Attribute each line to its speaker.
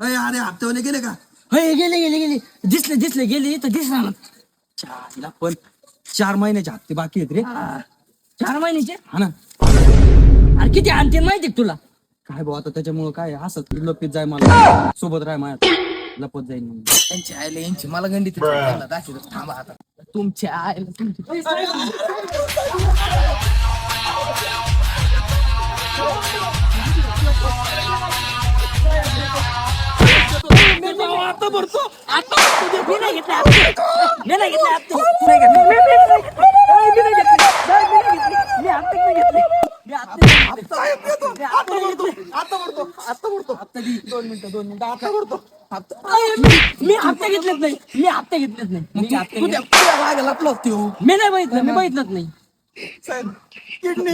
Speaker 1: अरे अरे हप्त्यावाले गेले का?
Speaker 2: हे गेले गेले गेले. दिसले दिसले गेले तर दिसणार ना.
Speaker 1: चार पण चार महिन्याचे हप्ते बाकी आहेत रे.
Speaker 2: चार महिन्याचे?
Speaker 1: हा ना.
Speaker 2: अरे किती आणते माहिती का तुला?
Speaker 1: काय भाऊ आता त्याच्यामुळे काय असत लपीत जाय मला. सोबत राय माझ्या. लपत जाईन मग
Speaker 2: त्यांची आईला यांची. मला गंडी थांबा आता. तुमच्या आईला तुमची भरतो. आता. मी नाही घेतलं. मी नाही घेतले. मी नाही घेतले. मी- मी- मी नाही घेतले. मी हप्ते नाही घेतले.
Speaker 1: आता भरतो. आता भरतो.
Speaker 2: हप्ता दे. दोन मिनिटं दोन मिनिटं. आता भरतो. अय, मी- हप्ते घेतलेच नाही. मी हप्ते घेतलेच नाही. मी
Speaker 1: लपलो तू
Speaker 2: मी नाही बघितलं. मी बघितलंच नाही.
Speaker 1: किडनी